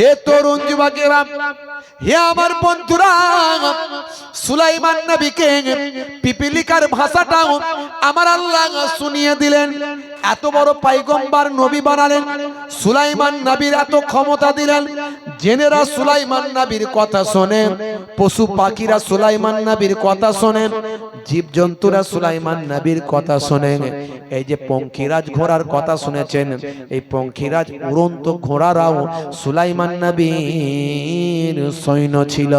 হে তরুণ যুবকেরা, হে আমার বন্ধুরা, সুলাইমান নবীকে পিপিলিকার ভাষাটাও আমার আল্লাহ শুনিয়ে দিলেন। এত বড় পাইগম্বার নবী বানালেন, সুলাইমান নবীর এত ক্ষমতা দিলেন। জেনেরা সুলাইমান নবীর কথা শোনেন, পশু পাখিরা সুলাইমান নবীর কথা শোনেন, জীবজন্তুরা সুলাইমান নবীর কথা শোনেন। এই যে পঙ্খিরাজ ঘোড়ার কথা শুনেছেন, এই পঙ্খিরাজ উড়ন্ত ঘোড়ারাও সুলাইমান নবীর সৈন্য ছিল।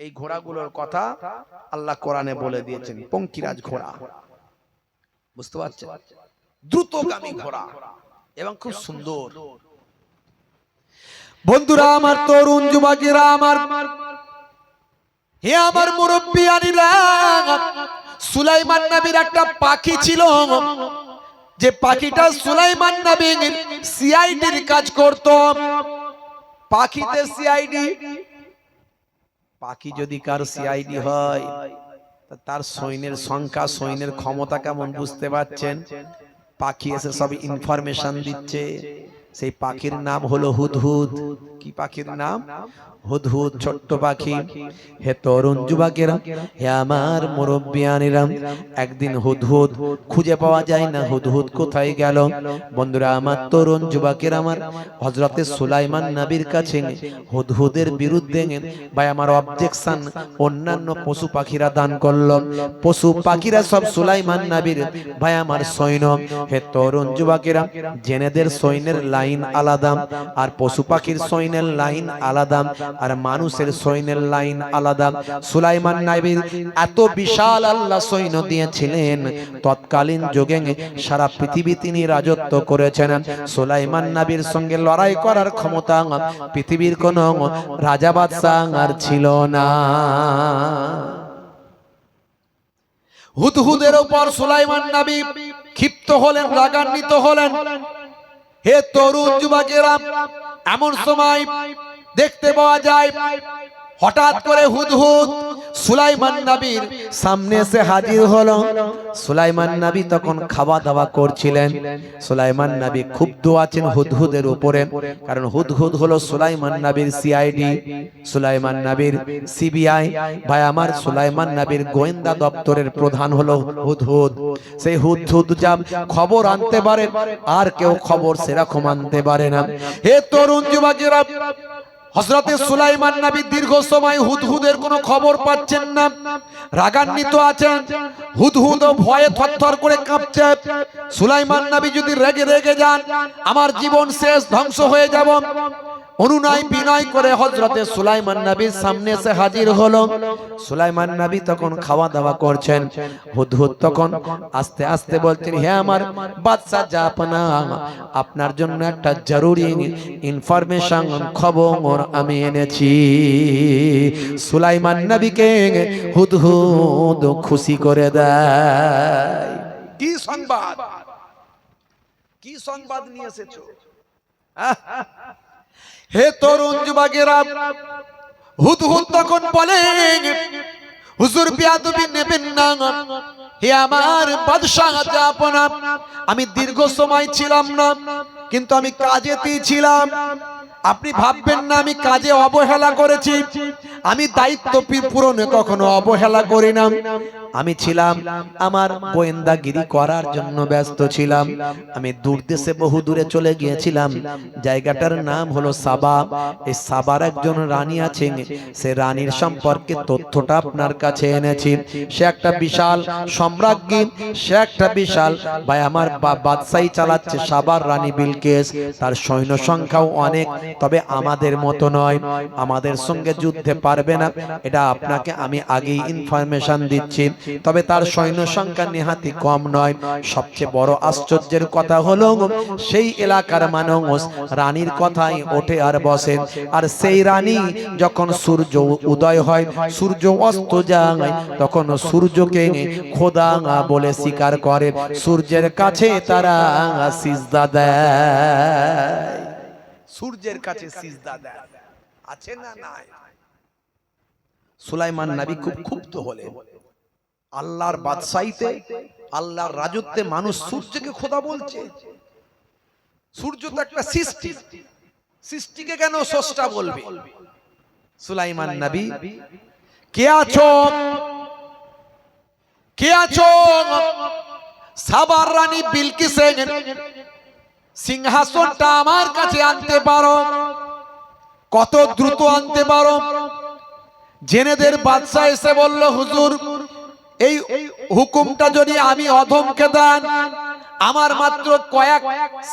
এই ঘোড়াগুলোর কথা আল্লাহ কোরআনে বলে দিয়েছেন পঙ্খিরাজ ঘোড়া। বুঝতে পারছেন? দ্রুতগামী ঘোড়া এবং খুব সুন্দর। বন্ধুরা আমার তরুণ যুবকেরা, আমার হে আমার মুরব্বী আনিরা সুলাইমান নবীর একটা পাখি ছিল। যে পাখিটা সুলাইমান নবীর সিআইডির কাজ করত। পাখিতে সিআইডি পাখি যদি কার সিআইডি হয় তার সৈন্যের সংখ্যা, সৈন্যের ক্ষমতা কেমন বুঝতে পারছেন? পাখি এসে সব ইনফরমেশন দিচ্ছে। সেই পাখির নাম হলো হুদহুদ। কি পাখির নাম? হুদহুদ ছোট্ট পাখি হে তরুণ যুবকেরা হে আমার মুরব্বিয়ানিরা একদিন হুদহুদ খুঁজে পাওয়া যায় না হুদহুদ কোথায় গেল? বন্ধুরা আমার তরুণ যুবকের আমার হজরতে সুলাইমান নবীর কাছে হুদহুদের বিরুদ্ধে ভাই আমার অবজেকশন অন্যান্য পশু পাখিরা দান করল। পশু পাখিরা সব সুলাইমান নবীর। ভাই আমার সৈন্য হে তরুণ যুবকেরা জেনেদের সৈন্যের লাইন আলাদা আর পশু পাখির সৈন্যের লাইন আলাদা আর মানুষের সৈন্যের লাইন আলাদা। সুলাইমান নাবির এত বিশাল আল্লাহ সৈন্য দিয়েছিলেন। তৎকালীন যুগে সারা পৃথিবী তিনি রাজত্ব করেছেন। সুলাইমান নাবির সঙ্গে লড়াই করার ক্ষমতা পৃথিবীর কোন রাজা বাদশাহ আর ছিল না। হুদহুদের উপর সুলাইমান নবী ক্ষিপ্ত হলেন রাগান্বিত হলেন। হে তরুণ যুবকেরা এমন সময় দেখতে পাওয়া যায়, হঠাৎ করে হুদহুদ সুলাইমান নবীর সামনে এসে হাজির হলো। সুলাইমান নবী তখন খাওয়া দাওয়া করছিলেন। সুলাইমান নবী ক্ষুব্ধ আছেন হুদহুদের উপরে, কারণ হুদহুদ হলো সুলাইমান নবীর সিআইডি সুলাইমান নবীর সিবিআই ভাই, আমার সুলাইমান নবীর গোয়েন্দা দপ্তরের প্রধান হলো হুদহুদ। সেই হুদহুদ যা খবর আনতে পারে, আর কেউ খবর সেরকম আনতে পারে না। হে তরুণ যুবকেরা হজরতে সুলাইমান নাবি দীর্ঘ সময় হুদহুদের কোনো খবর পাচ্ছেন না। রাগান্বিত আছেন। হুদহুদ ভয়ে থরথর করে কাঁপছে। সুলাইমান নাবি যদি রেগে রেগে যান, আমার জীবন শেষ, ধ্বংস হয়ে যাব। অনুনয় বিনয় করে হজরতে সুলাইমান নবীর সামনে এসে হাজির হলো। সুলাইমান নবী তখন খাওয়া দাওয়া করছেন। হুদহুদ তখন আস্তে আস্তে বলছেন, হে আমার বাদশা জাপনা, আপনার জন্য একটা জরুরি ইনফরমেশন, খবর আমি এনেছি। সুলাইমান নবীকে হুদহুদ খুশি করে দেয়। কি সংবাদ? কি সংবাদ নিয়ে এসেছ? হে তরুণ যুবকেরা, হুদ হুদ তখন বলেন, হুজুর বিয়াদবি নেবেন না। হে আমার বাদশাহ আপনা, আমি দীর্ঘ সময় ছিলাম না, কিন্তু আমি কাজেতেই ছিলাম। আপনি ভাববেন না, আমি কাজে অবহেলা করেছি। আমি দায়িত্ব পূরণে কখনো অবহেলা করি না। আমি ছিলাম আমার গোয়েন্দাগিরি করার জন্য ব্যস্ত ছিলাম। আমি দূর দেশে বহু দূরে চলে গিয়েছিলাম। জায়গাটার নাম হলো সাবা। এই সাবার একজন রানী আছেন। সে রানীর সম্পর্কে তথ্যটা আপনার কাছে এনেছি। সে একটা বিশাল সম্রাজ্ঞী। সে একটা বিশাল ভাই আমার বাদশাহী চালাচ্ছে সাবার রানী বিলকেস তার সৈন্য সংখ্যাও অনেক। তবে আমাদের মতো নয়। আমাদের সঙ্গে যুদ্ধে পারবে না। এটা আপনাকে আমি আগেই ইনফরমেশন দিচ্ছি তবে তার সৈন্য সংখ্যা নেহাতি কম নয়। সবচেয়ে বড় আশ্চর্যের কথা হলো সেই এলাকার মানুষ রানীর কথাই ওঠে আর বসেন আর সেই রানী যখন সূর্য উদয় হয় সূর্য অস্ত যায় তখন সূর্যকে খোদা বলে স্বীকার করে। সূর্যের কাছে তারা সিজদা দেয়। সূর্যের কাছে সিজদা দেয়। আছে না নাই? সুলাইমান নবী খুব ক্ষুব্ধ হলেন। আল্লাহর বাদশাহিতে আল্লাহর রাজত্বে মানুষ সূর্যকে খোদা বলছে। সূর্য তো একটা সৃষ্টি। সৃষ্টিকে কেন স্রষ্টা বলবে? সুলাইমান নবী কে আছো? কে আছো? সাবার রানী বিলকিসের সিংহাসনটা আমার কাছে আনতে পারো। কত দ্রুত আনতে পারো। জেনেদের বাদশাহ এসে বলল হুজুর এই হুকুমটা যদি আমি অধমকে দেন, আমার মাত্র কয়েক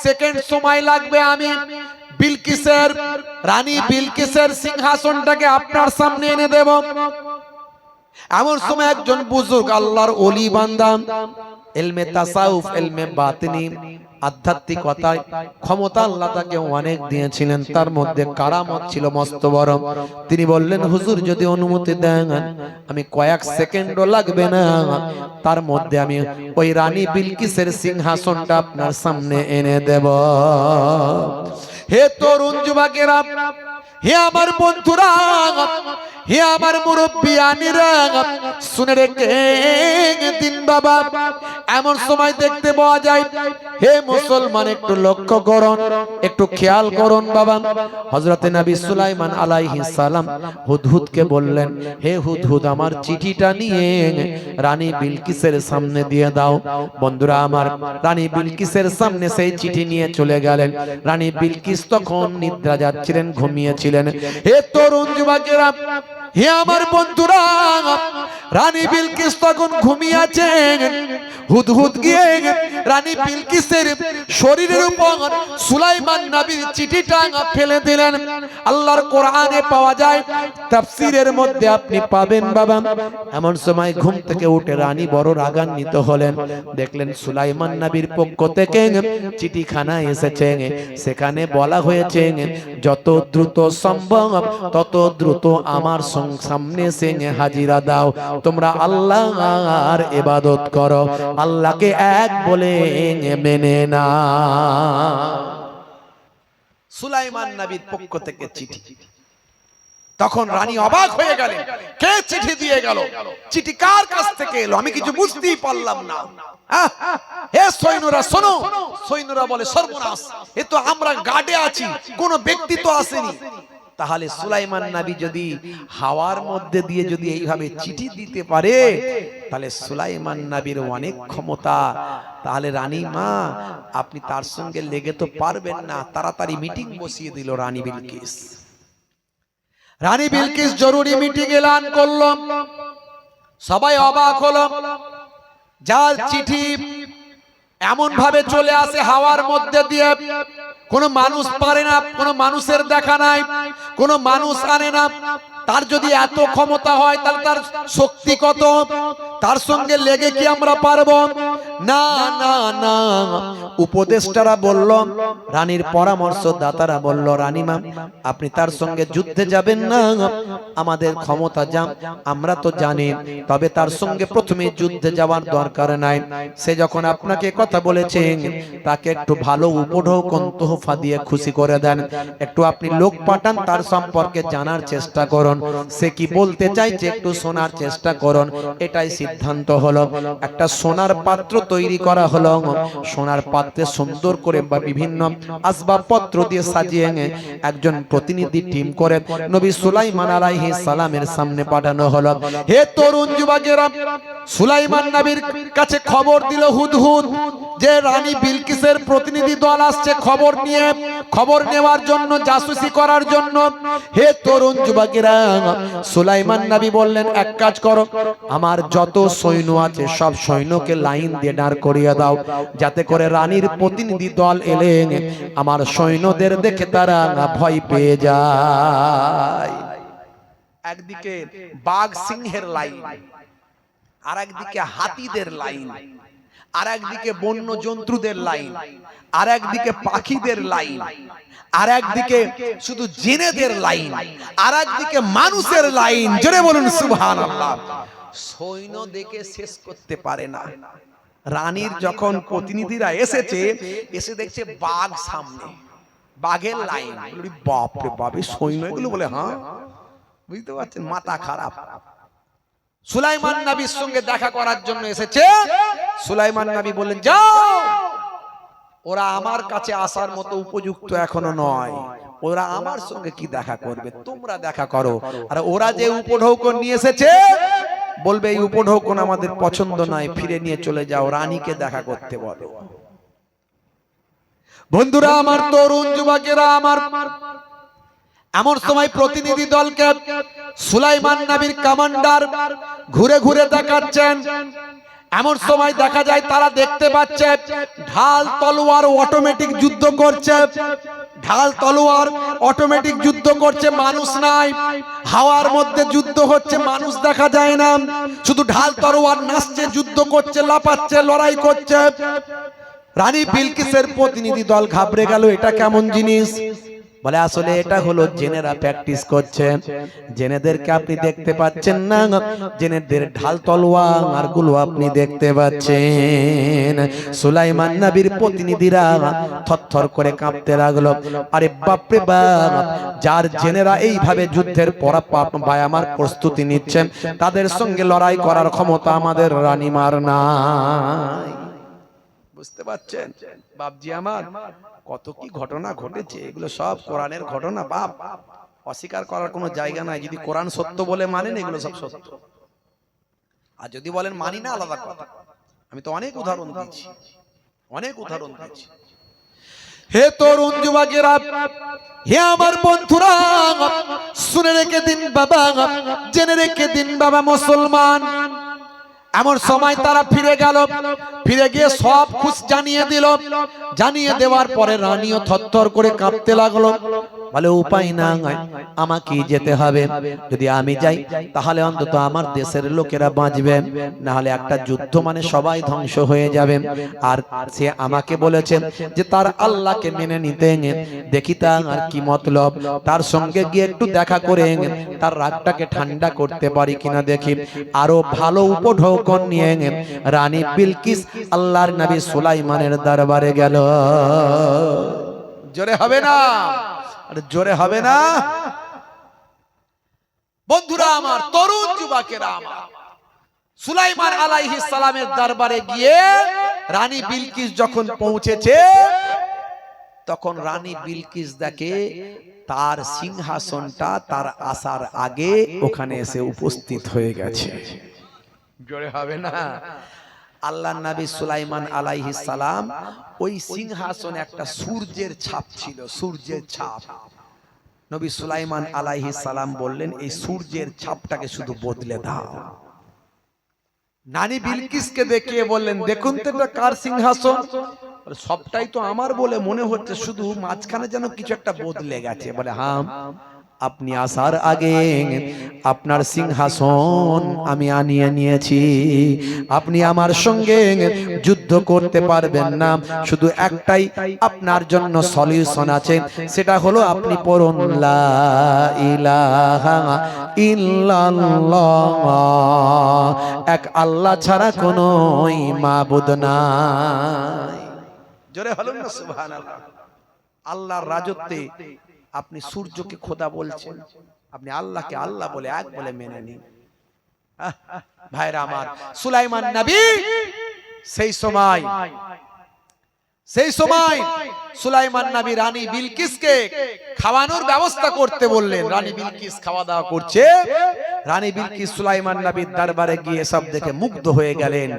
সেকেন্ড সময় লাগবে আমি বিলকিসের, রানী বিলকিসের সিংহাসনটাকে আপনার সামনে এনে দেব। এমন সময় একজন বুজুর্গ, আল্লাহর অলি বান্দাম এলমে তাসাউফ, এলমে বাতিনি আধ্যাত্মিকতায় ক্ষমতা আল্লাহ তাকে অনেক দিয়েছিলেন, তার মধ্যে কারামত ছিল মস্ত তিনি বললেন, হুজুর, যদি অনুমতি দেন, আমি কয়েক সেকেন্ডও লাগবে না। তার মধ্যে আমি ওই রানী বিলকিসের সিংহাসনটা আপনার সামনে এনে দেব। হে তরুণ যুবকেরা, হে আমার বন্ধুরা হে আমার মুরব্বী আনিরা শুনে রেখে, দিন বাবা, এমন সময় দেখতে পাওয়া যায়, হে মুসলমান, একটু লক্ষ্য করুন, একটু খেয়াল করুন বাবা। হযরতে নবী সুলাইমান আলাইহিস সালাম হুদহুদকে বললেন, হে হুদহুদ, আমার চিঠিটা নিয়ে রানী বিলকিসের সামনে দিয়ে দাও। বন্ধুরা, আমার রানী বিলকিসের সামনে সেই চিঠি নিয়ে চলে গেলেন। রানী বিলকিস তখন নিদ্রা যাচ্ছিলেন, ঘুমিয়েছিলেন। হে তরুণ যুবকেরা হে আমার বন্ধুরা, রানী বিলকিস তখন ঘুমিয়ে আছেন হুদহুদ গিয়ে রানী বিলকিসের শরীরের উপর সুলাইমান নবীর চিঠিটা ফেলে দিলেন। আল্লাহর কোরআনে পাওয়া যায়, তাফসীরের মধ্যে আপনি পাবেন বাবা। এমন সময় ঘুম থেকে উঠে রানী বড় রাগান্বিত হলেন। দেখলেন সুলাইমান নবীর পক্ষ থেকে চিঠিখানা এসেছে। সেখানে বলা হয়েছে, যত দ্রুত সম্ভব, তত দ্রুত আমার সং- সামনে সে হাজিরা দাও। তোমরা আল্লাহর ইবাদত করো। আল্লাহকে এক বলে মেনে না সুলাইমান নবীর পক্ষ থেকে চিঠি। তখন রানী অবাক হয়ে গেলেন কে চিঠি দিয়ে গেল? চিঠি কার কাছ থেকে এলো? আমি কিছু বুঝতেই পারলাম না। হে সৈন্যরা শোনো। সৈন্যরা বলে সর্বনাশ। এ তো আমরা গার্ডে আছি। কোন ব্যক্তি তো আসেনি। তাহলে সুলাইমান নাবি যদি হাওয়ার মধ্যে দিয়ে যদি এইভাবে চিঠি দিতে পারে তাহলে সুলাইমান নাবির অনেক ক্ষমতা। তাহলে রানী মা আপনি তার সঙ্গে লেগে তো পারবেন না তাড়াতাড়ি মিটিং বসিয়ে দিল রানী বিলকিস। রানী বিলকিস জরুরি মিটিং এলান করল সবাই অবাক হলো যার চিঠি এমন ভাবে চলে আসে হাওয়ার মধ্যে দিয়ে কোনো মানুষ পারে না কোনো মানুষের দেখা নাই কোনো মানুষ আনে না তার যদি এত ক্ষমতা হয়, তাহলে তার শক্তি কত? তার সঙ্গে লেগে কি আমরা পারব? না না না। উপদেষ্টারা বলল, রানীর পরামর্শ দাতারা বলল, রানীমা, আপনি তার সঙ্গে যুদ্ধে যাবেন না। আমাদের ক্ষমতা যা, আমরা তো জানি, তবে তার সঙ্গে প্রথমে যুদ্ধে যাওয়ার দরকার নাই। সে যখন আপনাকে কথা বলেছেন তাকে একটু ভালো উপঢৌকন তোহফা দিয়ে খুশি করে দেন। একটু আপনি লোক পাঠান, তার সম্পর্কে জানার চেষ্টা করুন। সে কি বলতে চাইছে একটু শোনার চেষ্টা করুন। এটাই সিদ্ধান্ত হলো। একটা সোনার পাত্র তৈরি করা হলো। সোনার পাত্রে সুন্দর করে বা বিভিন্ন আসবাবপত্র দিয়ে সাজিয়ে একজন প্রতিনিধি টিম করে নবী সুলাইমান আলাইহিস সালামের সামনে পাঠানো হলো। হে তরুণ যুবকেরা সুলাইমান নবীর কাছে খবর দিল হুদহুদ। যে রানী বিলকিসের প্রতিনিধি দল আসছে খবর নিয়ে খবর নেওয়ার জন্য জাসুসি করার জন্য। হে তরুণ যুবকেরা সুলাইমান নবী বললেন, এক কাজ করো, আমার যত সৈন্য আছে, সব সৈন্যকে লাইন দিয়ে দাঁড় করিয়ে দাও, যাতে করে রানীর প্রতিনিধি দল এলেন আমার সৈন্যদের দেখে তারা ভয় পেয়ে যায়। একদিকে বাঘ সিংহের লাইন আর একদিকে হাতিদের লাইন আর একদিকে বন্য জন্তুদের লাইন আর একদিকে পাখিদের লাইন আর একদিকে শুধু জেনেদের লাইন আর একদিকে মানুষের লাইন। জোরে বলুন সুবহান সৈন্য দেখে শেষ করতে পারে না। রানীর যখন প্রতিনিধিরা এসেছে এসে দেখছে বাঘ সামনে। বাঘের লাইন। বাপরে বাপে সৈন্য এগুলো বলে হ্যাঁ? বুঝতে পারছেন মাথা খারাপ। সুলাইমান নবীর সঙ্গে দেখা করার জন্য এসেছে। সুলাইমান নবী বললেন যাও! ওরা আমার কাছে আসার মতো উপযুক্ত এখনও নয়। ওরা আমার সঙ্গে কি দেখা করবে? তোমরা দেখা করো। আর ওরা যে উপঢৌকন নিয়ে এসেছে বলবে এই উপঢৌকন আমাদের পছন্দ নয় ফিরে নিয়ে চলে যাও রানীকে দেখা করতে বলো। বন্ধুরা আমার তরুণ যুবকেরা আমার এমন সময় প্রতিনিধি দলকে সুলাইমান নাবির কমান্ডার ঘুরে ঘুরে দেখাচ্ছেন। এমন সময় দেখা যায় তারা দেখতে পাচ্ছে ঢাল তলোয়ার অটোমেটিক যুদ্ধ করছে। ঢাল তলোয়ার অটোমেটিক যুদ্ধ করছে, মানুষ নাই। হাওয়ার মধ্যে যুদ্ধ হচ্ছে, মানুষ দেখা যায় না। শুধু ঢাল তলোয়ার নাচছে, যুদ্ধ করছে লাপাচ্ছে লড়াই করছে। রানী বিলকিসের প্রতিনিধি দল ঘাবড়ে গেল, এটা কেমন জিনিস? বলে আসলে এটা হলো জেনেরা প্র্যাকটিস করছে। জেনেদেরকে আপনি দেখতে পাচ্ছেন না জেনেদের ঢাল তলোয়ারগুলো আপনি দেখতে পাচ্ছেন। সুলাইমান নবীর প্রতিনিধিরা থরথর করে কাঁপতে লাগল। আরে বাপরে বাপ! যার জেনেরা এইভাবে যুদ্ধের পরাপাপ আমার প্রস্তুতি নিচ্ছেন। তাদের সঙ্গে লড়াই করার ক্ষমতা আমাদের রানীমার নাই। বুঝতে পারছেন বাপজি আমার। কত কি ঘটনা ঘটেছে? এগুলো সব কোরআনের ঘটনা। বাপ অস্বীকার করার কোনো জায়গা নাই। যদি কোরআন সত্য বলে মানেন এগুলো সব সত্য। আর যদি বলেন মানি না আলাদা কথা। আমি তো অনেক উদাহরণ দিচ্ছি। অনেক উদাহরণ দিচ্ছি। হে তরুণ যুবকেরা হে আমার বন্ধুরা শুনে রেখে দিন বাবা জেনে রেখে দিন বাবা মুসলমান। এমন সময় তারা ফিরে গেল। ফিরে গিয়ে সব খুশ জানিয়ে দিল। জানিয়ে দেওয়ার পরে রানীও থরথর করে কাঁপতে লাগল। বলে উপায় না আমাকে যেতে হবে। যদি আমি যাই তাহলে অন্তত আমার দেশের লোকেরা বাঁচবে। না হলে একটা যুদ্ধ মানে সবাই ধ্বংস হয়ে যাবে। আর সে আমাকে বলেছে যে তার আল্লাহকে মেনে নিতে দেখি আর কি মতলব। তার সঙ্গে গিয়ে একটু দেখা করে তার রাগটাকে ঠান্ডা করতে পারি কিনা দেখি। আরও ভালো উপঢৌকন নিয়ে রানী বিলকিস আল্লাহর নবী সুলাইমানের দরবারে গেল। জোরে হবে না আরে জোরে হবে না। বন্ধুরা আমার তরুণ যুবকেরা আমার, সুলাইমান আলাইহিস সালামের দরবারে গিয়ে রানী বিলকিস যখন পৌঁছেছে, তখন রানী বিলকিস দেখে তার সিংহাসনটা তার আসার আগে ওখানে এসে উপস্থিত হয়ে গেছে। জোরে হবে না। আল্লাহ নবী সুলাইমান আলাইহিস সালাম ওই সিংহাসনে একটা সূর্যের ছাপ ছিল সূর্যের ছাপ। নবী সুলাইমান আলাইহিস সালাম বললেন এই সূর্যের ছাপটাকে শুধু বদলে দাও। নানি বিলকিসকে দেখিয়ে বললেন দেখুন তো এটা কার সিংহাসন? সবটাই তো আমার বলে মনে হচ্ছে শুধু মাঝখানে যেন কিছু একটা বদলে গেছে। বলে হ্যাঁ আপনি আসার আগে আপনার সিংহাসন আমি আনিয়ে নিয়েছি। আপনি আমার সঙ্গে যুদ্ধ করতে পারবেন না। শুধু একটাই আপনার জন্য সলিউশন আছে। সেটা হলো আপনি পড়ুন ইলাহা এক আল্লাহ ছাড়া কোনো মাবুদ জোরে হলো না আল্লাহর রাজত্বে আপনি সূর্যকে খোদা বলছেন। আপনি আল্লাহকে আল্লাহ বলে এক বলে মেনে নিন। ভাইরা আমার সুলাইমান নবী সেই সময় সেই সময় সুলাইমান নবী রানী বিলকিসকে খাওয়ানোর ব্যবস্থা করতে বললেন। রানী বিলকিস খাওয়া দাওয়া করছে। রানী বিলকিস সুলাইমান নবীর দরবারে গিয়ে সব দেখে মুগ্ধ হয়ে গেলেন।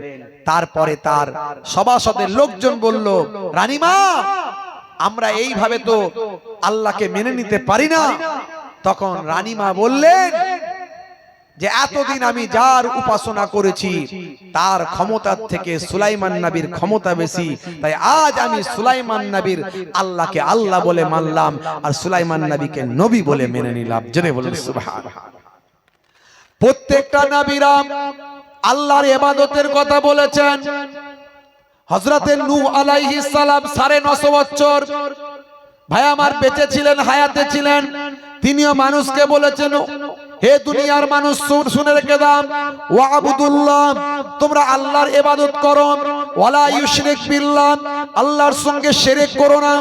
তারপরে তার সভাসদের লোকজন বলল রানীমা আমরা এইভাবে তো আল্লাহকে মেনে নিতে পারি না। তখন রানীমা বললেন যে এতদিন আমি যার উপাসনা করেছি তার ক্ষমতার থেকে সুলাইমান নবীর ক্ষমতা বেশি। তাই আজ আমি সুলাইমান নবীর আল্লাহকে আল্লাহ বলে মানলাম আর সুলাইমান নবীকে নবী বলে মেনে নিলাম। জেনে বলেন সুবহান প্রত্যেকটা নবীরাম আল্লাহর ইবাদতের কথা বলেছেন। হজরতে নু আলাইহি সালাম সাড়ে নশো বছর। ভাই আমার বেঁচে ছিলেন হায়াতে ছিলেন। তিনিও মানুষকে বলেছেন হে দুনিয়ার মানুষ শুন- শুনে রেখে দাম। ও আবুদুল্লাহ তোমরা আল্লাহর এবাদত করো। ওয়ালা ইউশরিক বিল্লাহ আল্লাহর সঙ্গে শেরেক করো না।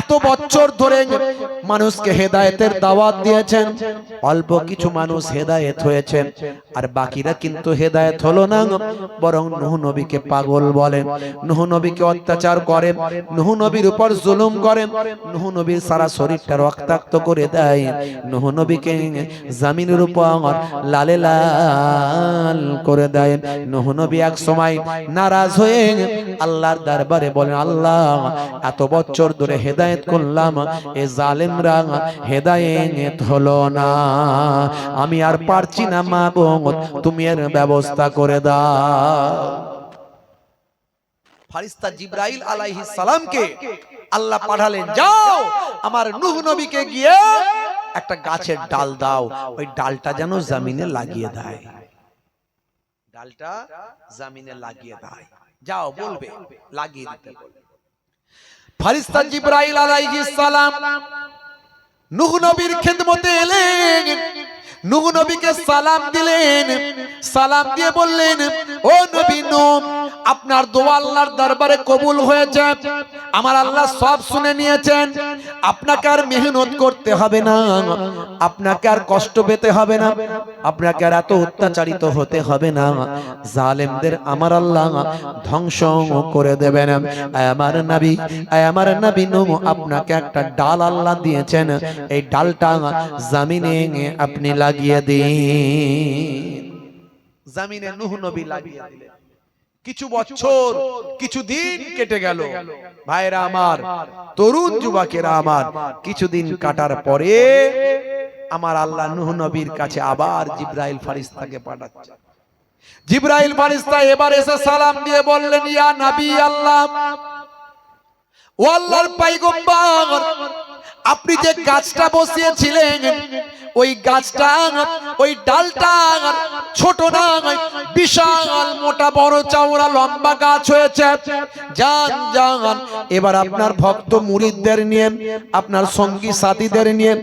এত বছর ধরে মানুষকে হেদায়েতের দাওয়াত দিয়েছেন, অল্প কিছু মানুষ হেদায়েত হয়েছেন, আর বাকিরা কিন্তু হেদায়েত হলো না, বরং নুহ নবীকে পাগল বলেন নুহ নবীকে অত্যাচার করেন নুহ নবীর উপর জুলুম করেন নুহ নবীর সারা শরীরটা রক্তাক্ত করে দেয়। নুহ নবীকে জামিনের উপর লালে লাল করে দেয়। নুহ নবী এক সময় নারাজ হয়ে আল্লাহর দরবারে বলেন, আল্লাহ, এত বছর ধরে হেদায়েত করলাম, এ জালেমরা হেদায়েত হলো না। আমি আর পারছি না মা বোন তুমি এর ব্যবস্থা করে দাও। ফারিস্তা জিব্রাইল আলাইহিস সালামকে আল্লাহ পাঠালেন, যাও, আমার নূহ নবীকে গিয়ে একটা গাছের ডাল দাও, ওই ডালটা যেন জমিনে লাগিয়ে দেয়। ডালটা জমিনে লাগিয়ে দেয়। যাও, বলবে, লাগিয়ে দিতে বলবে। ফারিস্তা জিব্রাইল আলাইহিস সালাম নূহ নবীর খেদমতে এলেন। নূহ নবীকে সালাম দিলেন। সালাম দিয়ে বললেন, ও নবী নূহ, আপনার দোয়া আল্লাহর দরবারে কবুল হয়েছে। আমার আল্লাহ সব শুনে নিয়েছেন। আপনাকে আর মেহনত করতে হবে না। আপনাকে আর কষ্ট পেতে হবে না। আপনাকে আর এত অত্যাচারিত হতে হবে না। জালেমদের আমার আল্লাহ ধ্বংস করে দেবেন। আমার নবী আমার নবী নূহ, আপনাকে একটা ডাল আল্লাহ দিয়েছেন। এই ডালটা জামিনে আপনি লাগিয়ে দিন। জামিনে নূহ নবী লাগিয়ে দিলেন। কিছু বছর কিছু দিন কেটে গেল। ভাইরা আমার তরুণ যুবকেরা আমার কিছুদিন কাটার পরে আমার আল্লাহ নূহ নবীর কাছে আবার জিব্রাইল ফারিস্তাকে পাঠাচ্ছে। জিব্রাইল ফারিস্তা এবার এসে সালাম দিয়ে বললেন ইয়া নবী আল্লাহ ও আল্লাহর পয়গম্বর আপনি যে গাছটা বসিয়েছিলেন ওই গাছটা ওই ডালটা ছোট না বিশাল মোটা বড় চওড়া লম্বা গাছ হয়েছে। যান যান, এবার আপনার ভক্ত মুরিদদের নিয়ে, আপনার সঙ্গী সাথীদের নিয়ে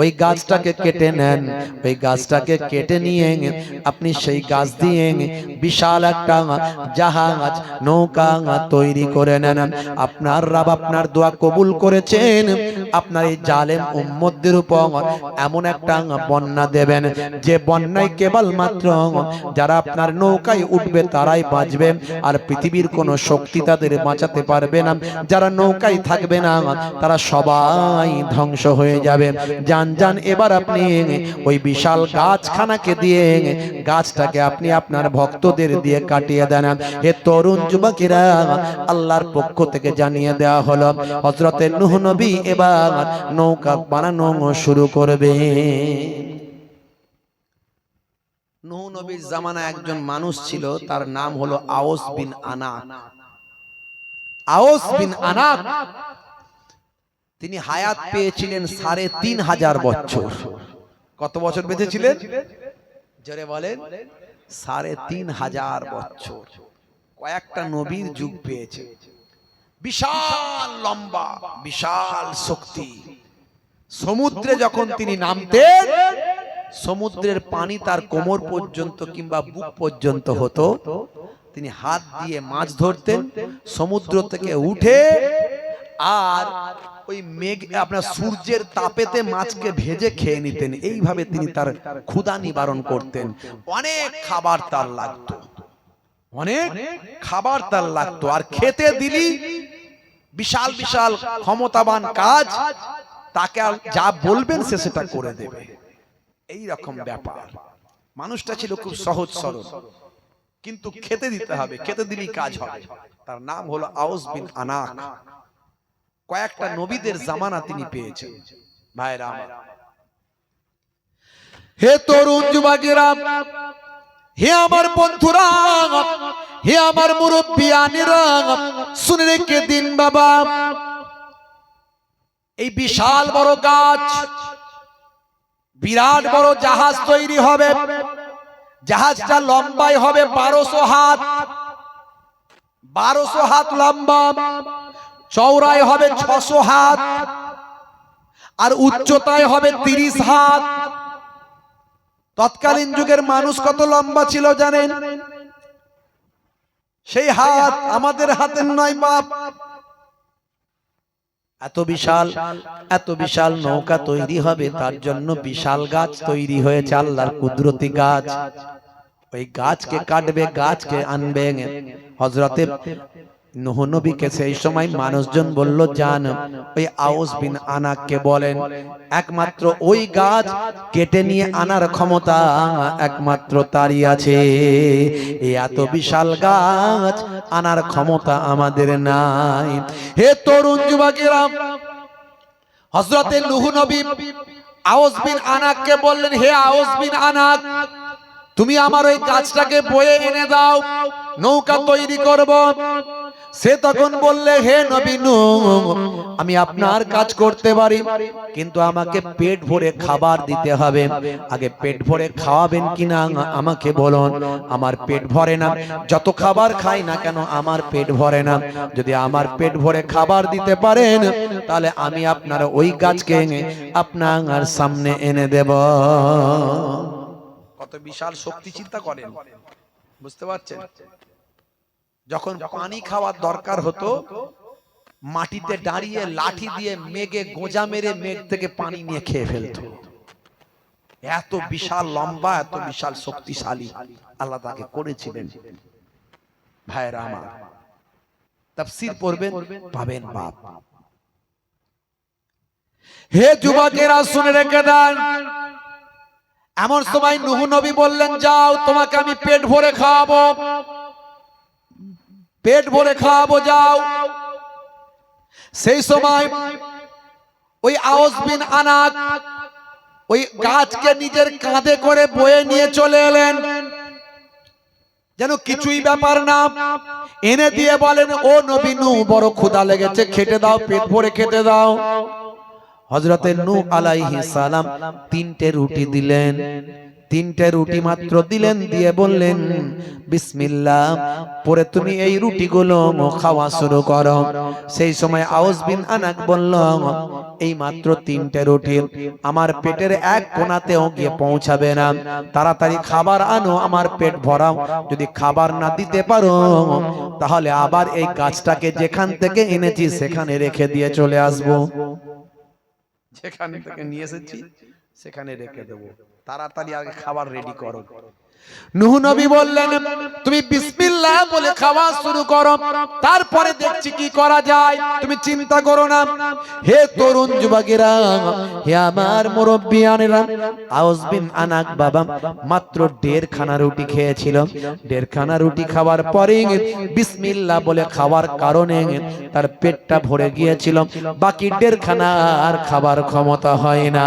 ওই গাছটাকে কেটে নেন। ওই গাছটাকে কেটে নিয়ে আপনি সেই গাছ দিয়ে বিশাল একটা জাহাজ, নৌকা তৈরি করে নেন। আপনার রাব আপনার দোয়া কবুল করেছেন। আপনার এই জালেম উম্মতদের উপর এমন একটা বন্যা দেবেন। যে বন্যায় কেবল মাত্র যারা আপনার নৌকায় উঠবে তারাই বাঁচবে, আর পৃথিবীর কোনো শক্তি তাদের বাঁচাতে পারবে না। যারা নৌকায় থাকবে না, তারা সবাই ধ্বংস হয়ে যাবে। যান যান, এবার আপনি ওই বিশাল গাছখানাকে দিয়ে গাছটাকে আপনি আপনার ভক্তদের দিয়ে কাটিয়ে দেন। হে তরুণ যুবকেরা, আল্লাহর পক্ষ থেকে জানিয়ে দেওয়া হলো হজরতে নুহ নবী এবার নৌকা বানানো শুরু করবে। নুহ নবীর জামানা একজন মানুষ ছিল তার নাম হলো আওস বিন আনা আওস বিন আনা তিনি হায়াত পেয়েছিলেন সাড়ে তিন হাজার বছর। কত বছর বেঁচেছিলেন? জোরে বলেন। সাড়ে তিন হাজার বছর। কয়েকটা নবীর যুগ পেয়েছে। বিশাল লম্বা বিশাল শক্তি। সমুদ্রে যখন তিনি নামতেন সমুদ্রের পানি তার কোমর পর্যন্ত কিংবা বুক পর্যন্ত হতো। তিনি হাত দিয়ে মাছ ধরতেন সমুদ্র থেকে উঠে আর ওই মেঘ আপনার সূর্যের তাপেতে মাছকে ভেজে খেয়ে নিতেন। এইভাবে তিনি তার ক্ষুধা নিবারণ করতেন। অনেক খাবার তার লাগতো। অনেক খাবার তার লাগতো। আর খেতে দিলি বিশাল বিশাল ক্ষমতাবান কাজ। তাকে যা বলবেন সে সেটা করে দেবে। এই রকম ব্যাপার। মানুষটা ছিল খুব সহজ সরল। কিন্তু খেতে দিতে হবে খেতে দিলেই কাজ হবে। তার নাম হলো আউস বিন আনাক। কয়েকটা নবীদের জামানা তিনি পেয়েছেন। ভাইরা আমার। হে তরুণ যুবকেরা হে আমার বন্ধুরা হে আমার মুরব্বিয়ানিরা শুনে রেখে দিন বাবা। এই বিশাল বড় গাছ, বিরাট বড় জাহাজ তৈরি হবে। জাহাজটা লম্বাই হবে বারোশো হাত। বারোশো হাত লম্বা চৌড়াই হবে ছশো হাত, আর উচ্চতায় হবে তিরিশ হাত। তৎকালীন যুগের মানুষ কত লম্বা ছিল জানেন? সেই হাত আমাদের হাতের নয় বাপ। এত বিশাল এত বিশাল নৌকা তৈরি হবে, তার জন্য বিশাল গাছ তৈরি হয়েছে, আল্লাহর কুদরতি গাছ। ওই গাছকে কাটবে, গাছকে আনবে হজরতে নুহ নবীকে সেই সময় মানুষজন বলল, জান, ওই আউস বিন আনাককে বলেন, একমাত্র ওই গাছ কেটে নিয়ে আনার ক্ষমতা একমাত্র তারই আছে। এত বিশাল গাছ আনার ক্ষমতা আমাদের নাই। হে তরুণ যুবকেরা হজরতে নুহ নবী আউস বিন আনাককে বললেন, হে আউস বিন আনাক, তুমি আমার ওই গাছটাকে বয়ে এনে দাও, নৌকা তৈরি করব। সে তখন বললে, হে নবীন আমি আপনার কাজ করতে পারি, কিন্তু আমাকে পেট ভরে খাবার দিতে হবে। আগে পেট ভরে খাওয়াবেন কিনা আমাকে বলুন। আমার পেট ভরে না। যত খাবার খাই না কেন আমার পেট ভরে না। যদি আমার পেট ভরে খাবার দিতে পারেন, তাহলে আমি আপনার ওই গাছকে আপনার সামনে এনে দেব। কত বিশাল শক্তি চিন্তা করেন। বুঝতে পারছেন? যখন পানি খাওয়ার দরকার হতো মাটিতে দাঁড়িয়ে লাঠি দিয়ে মেঘে গোজা মেরে মেঘ থেকে পানি নিয়ে খেয়ে ফেলতো। এত বিশাল লম্বা এত বিশাল শক্তিশালী। আল্লাহ তাকে করেছিলেন। ভাইরা আমার তাফসীর পড়বেন পাবেন বাপ হে যুবকেরা শুনে রেখে দেন। এমন সময় নুহু নবী বললেন যাও তোমাকে আমি পেট ভরে খাওয়াবো। পেট ভরে খাওয়াবো, যাও। সেই সময় ওই আওস বিন আনাক ওই গাছকে নিজের কাঁধে করে বয়ে নিয়ে চলে এলেন। যেন কিছুই ব্যাপার না। এনে দিয়ে বলেন, ও নবীনু বড় ক্ষুধা লেগেছে খেতে দাও, পেট ভরে খেতে দাও। হজরতের নু আলাইহি সালাম তিনটে রুটি দিলেন। তিনটে রুটি মাত্র দিলেন দিয়ে বললেন বিসমিল্লাহ। পরে তুমি এই রুটিগুলো খাওয়া শুরু করো। সেই সময় আউস বিন আনাক বলল এই মাত্র তিনটে রুটি আমার পেটের এক কোনাতেও গিয়ে পৌঁছাবে না। তাড়াতাড়ি খাবার আনো আমার পেট ভরাও যদি খাবার না দিতে পারো তাহলে আবার এই গাছটাকে যেখান থেকে এনেছি সেখানে রেখে দিয়ে চলে আসব। যেখান থেকে নিয়ে এসেছি সেখানে রেখে দেবো। তাড়াতাড়ি আগে খাবার রেডি করো। নুহ নবী বললেন, তুমি বিসমিল্লাহ বলে খাওয়া শুরু করো, তারপরে দেখছি কি করা যায়। তুমি চিন্তা করো না। হে তরুণ যুবকেরা, হে আমার মুরব্বিয়ানেরা, আউস বিন আনাক বাবা মাত্র দেড় খানা রুটি খেয়েছিল। দেড় খানা রুটি খাওয়ার পরে বিসমিল্লাহ বলে খাওয়ার কারণে তার পেটটা ভরে গিয়েছিল। বাকি দেড় খানা আর খাবার ক্ষমতা হয় না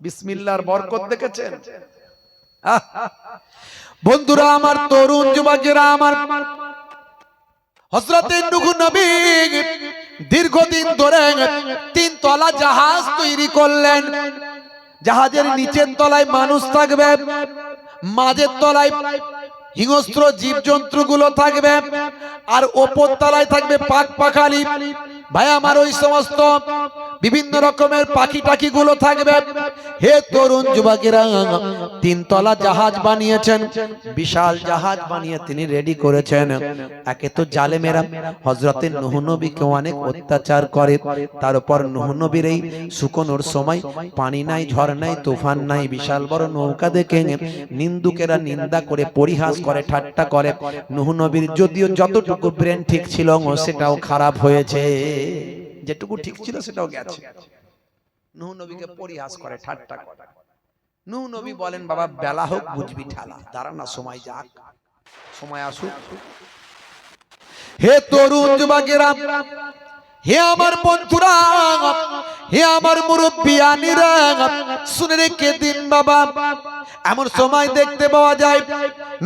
বিসমিল্লাহর বরকত দেখেছেন! বন্ধুরা, আমার তরুণ যুবকেরা, আমার হজরতে নবী দীর্ঘদিন ধরে তিন তলা জাহাজ তৈরি করলেন। জাহাজের নিচের তলায় মানুষ থাকবে, মাঝের তলায় হিংস্র জীবজন্তু গুলো থাকবে, আর ওপর তলায় থাকবে পাক পাখালি। ভাই, আমার ওই সমস্ত বিভিন্ন রকমের পাখি টাকি গুলো থাকবে। হে তরুণ যুবকেরা, তিনতলা জাহাজ বানিয়েছেন। বিশাল জাহাজ বানিয়ে তিনি রেডি করেছেন। একে তো জালেমেরা হজরতে নবীকে অনেক অত্যাচার করে। তার উপর নবীর এই শুকনোর সময় পানি নাই, ঝড় নাই, তুফান নাই, বিশাল বড় নৌকা দেখে নিন্দুকেরা নিন্দা করে, পরিহাস করে, ঠাট্টা করে। নবীর যদিও যতটুকু ব্রেন ঠিক ছিল, সেটাও খারাপ হয়েছে। যেটুকু ঠিক ছিল সেটাও গেছে। নুহ নবীকে পরিহাস করে ঠাট্টা করে নুহ নবী বলেন বাবা বেলা হোক বুঝবি ঠেলা। দাঁড়া না সময় যাক। সময় আসুক। হে তরুণ যুবকেরা হে আমার বন্ধুরা, হে আমার মুরব্বিয়ানিরা শুনে রেখে দিন বাবা। এমন সময় দেখতে পাওয়া যায়,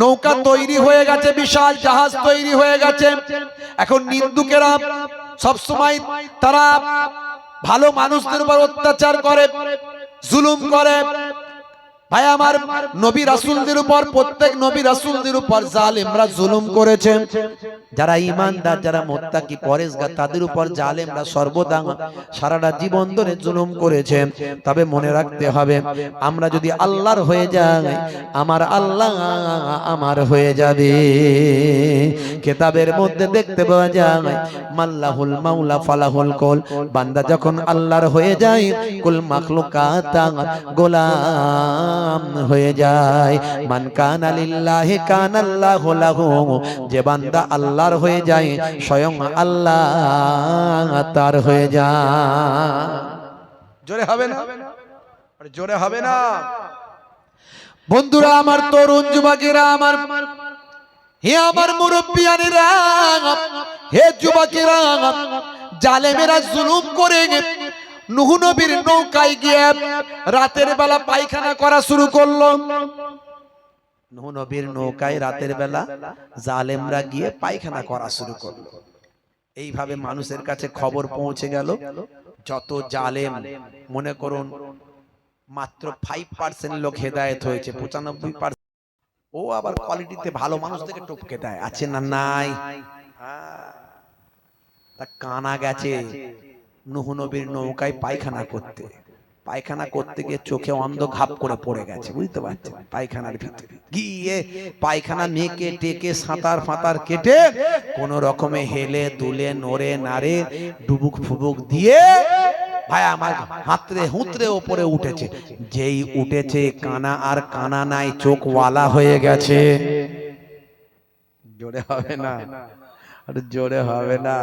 নৌকা তৈরি হয়ে গেছে, বিশাল জাহাজ তৈরি হয়ে গেছে। এখন নিন্দুকেরা সব সময় তারা ভালো মানুষদের উপর অত্যাচার করে, জুলুম করে। ভাই, আমার নবী রাসূলদের উপর, প্রত্যেক নবী রাসূলদের উপর জালেমরা জুলুম করেছে। যারা ঈমানদার, যারা মুত্তাকি পরেজগার তাদের উপর জালেমরা সর্বদা সারাটা জীবন ধরে জুলুম করেছে। তবে মনে রাখতে হবে, আমরা যদি আল্লাহর হয়ে যাই, আমার আল্লাহ আমার হয়ে যাবে। কেতাবের মধ্যে দেখতে পাওয়া যায়, মাল্লাহুল মাওলা ফালাহুল কল। বান্দা যখন আল্লাহর হয়ে যায়, কুল মাখলুকাত গোলাম হয়ে যায়। মান কানা লিল্লাহি কানা আল্লাহু লাহু। যে বান্দা আল্লাহর হয়ে যায় স্বয়ং আল্লাহ তার হয়ে যায়। জোরে হবে না? আরে জোরে হবে না। বন্ধুরা আমার তরুণ যুবকেরা আমার হে আমার মুরব্বিয়ানেরা হে যুবকেরা জালেমেরা জুলুম করে নুহ নবীর নৌকায় গিয়ে রাতের বেলা পায়খানা করা শুরু করল। নুহ নবীর নৌকায় রাতের বেলা জালেমরা গিয়ে পায়খানা করা শুরু করল। এইভাবে মানুষের কাছে খবর পৌঁছে গেল। যত জালেম মনে করুন মাত্র ফাইভ পার্সেন্ট লোক হেদায়েত হয়েছে পঁচানব্বই পার্সেন্ট ও আবার কোয়ালিটিতে ভালো মানুষ থেকে টপকে দেয় আছে না নাই। তা কানা গেছে। নুহ নবীর নৌকায় পায়খানা করতে। পায়খানা করতে গিয়ে চোখে অন্ধ ঘাপ করে পড়ে গেছে বুঝতে পারছেন? পায়খানার ভিতরে। গিয়ে পায়খানা মেকে টেকে সাঁতার ফাঁতার কেটে কোন রকমে হেলে দুলে নড়ে নাড়ে ডুবুক ফুবুক দিয়ে ভাই আমার হাতরে হুতরে ওপরে উঠেছে। যেই উঠেছে কানা আর কানা নাই চোখওয়ালা হয়ে গেছে। জোরে হবে না। আরে জোরে হবে না।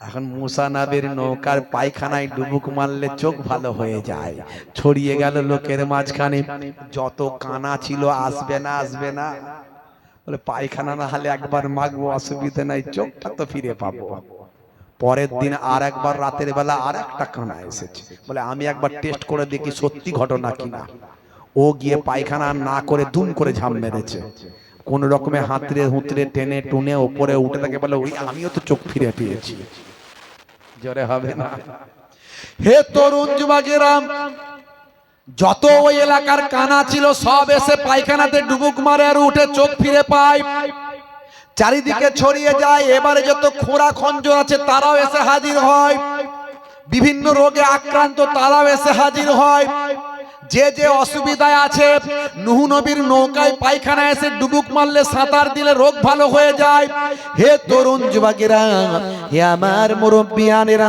এখন মুসা নাবির নৌকার পায়খানায় ডুবুক মারলে চোখ ভালো হয়ে যায়। ছড়িয়ে গেল লোকের মাঝখানে। যত কানা ছিল আসবে না আসবে না। বলে, পায়খানা না হলে একবার মাগবো, অসুবিধা নাই, চোখটা তো ফিরে পাবো। পরের দিন আর একবার রাতের বেলা আর একটা কানা এসেছে। বলে, আমি একবার টেস্ট করে দেখি সত্যি ঘটনা কিনা। ও গিয়ে পায়খানা না করে দুম করে ঝাম মেরেছে। কোন রকমে হাতরে হুতরে টেনে টুনে ওপরে উঠে থাকে বলে, ওই আমিও তো চোখ ফিরে পেয়েছি। জোরে হবে না। হে তরুণ যুবকেরাম, যত ওই এলাকার কানা ছিল, সব এসে পায়খানাতে ডুবুক মারে আর উঠে চোখ ফিরে পায়। চারিদিকে ছড়িয়ে যায়, এবারে যত খোঁড়া খঞ্জ আছে, তারাও এসে হাজির হয়। বিভিন্ন রোগে আক্রান্ত, তারাও এসে হাজির হয়। যে যে অসুবিধায় আছে নুহু নবীর নৌকায় পায়খানা এসে ডুবুক মারলে সাঁতার দিলে রোগ ভালো হয়ে যায়। হে তরুণ যুবকেরা হে আমার মুরব্বিয়ানেরা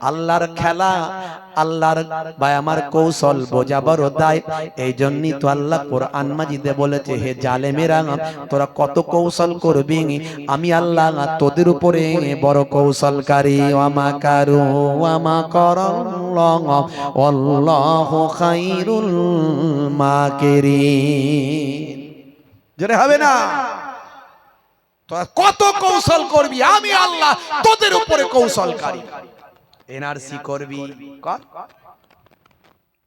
আল্লাহর খেলা, আল্লাহর ভাই আমার কৌশল বোঝাবার দায় এই জন্যই তো আল্লাহ কোরআন মাজিদে বলেছে, হে জালে জালেমেরা, তোরা কত কৌশল করবি? আমি আল্লাহ তোদের উপরে বড় কৌশলকারী। ওয়ামা কারু মাকিরিন। জোরে হবে না? তোরা কত কৌশল করবি? আমি আল্লাহ তোদের উপরে কৌশলকারী। এনআরসি করবি কর।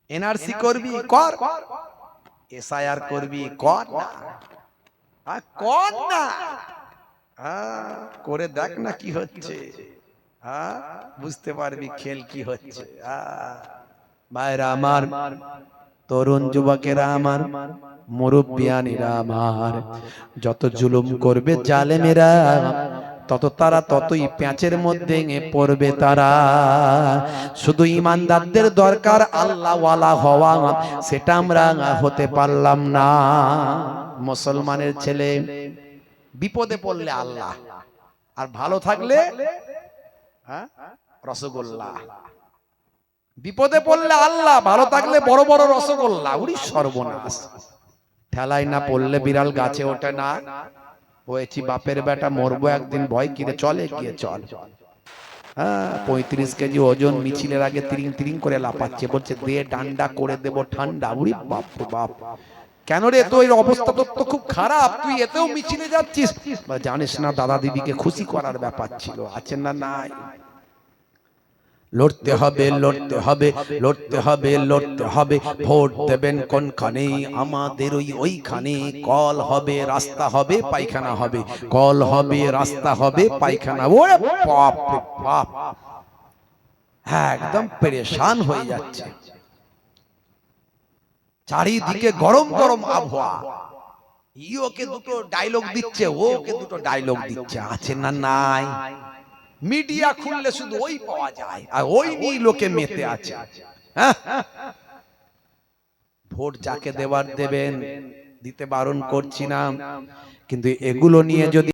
এনআরসি করবি কর। এসআইআর করবি কর না। কর। না। করে দেখ না কি হচ্ছে। হ্যাঁ, বুঝতে পারবি খেল কি হচ্ছে। ভাইরা আমার তরুণ যুবকেরা আমার মুরব্বিয়ানিরা আমার। যত জুলুম করবে জালেমেরা। তত তারা ততই প্যাঁচের মধ্যে পড়বে তারা। শুধু ইমানদারদের দরকার, আল্লাহওয়ালা হওয়া, সেটা আমরা হতে পারলাম না। মুসলমানের ছেলে, বিপদে পড়লে আল্লাহ। আর ভালো থাকলে হ্যাঁ? রসগোল্লা। বিপদে পড়লে আল্লাহ, ভালো থাকলে বড় বড় রসগোল্লা। উড়ি সর্বনাশ। ঠেলায় না পড়লে বিড়াল গাছে ওঠে না। হয়েছি বাপের বেটা মরবো একদিন ভয় কিরে চলে গিয়ে চল হ্যাঁ পঁয়ত্রিশ কেজি ওজন মিছিলের আগে তিরিং তিরিং করে লাপাচ্ছে বলছে দে ডান্ডা করে দেব ঠান্ডা উড়ি বাপ বাপ কেন রে তো এর অবস্থা তোর তো খুব খারাপ তুই এতেও মিছিলে যাচ্ছিস। জানিস না দাদা দিদিকে খুশি করার ব্যাপার ছিল আছেন না নাই। লড়তে হবে লড়তে হবে লড়তে হবে লড়তে হবে। ভোট দেবেন কোনখানে? আমাদের ওই ওইখানে কল হবে রাস্তা হবে পায়খানা হবে। কল হবে রাস্তা হবে পায়খানা। ওরে বাপ রে বাপ। হ্যাঁ একদম পেরেশান হয়ে যাচ্ছে। চারিদিকে গরম গরম আবহাওয়া। ই ওকে দুটো ডায়লগ দিচ্ছে ও ওকে দুটো ডায়লগ দিচ্ছে। আছে না নাই? মিডিয়া খুললে শুধু ওই পাওয়া যায় আর ওই নিয়ে লোকে মেতে আছে। হ্যাঁ? ভোট যাকে দেবার দেবেন দিতে বারণ করছি না। কিন্তু এগুলো নিয়ে যদি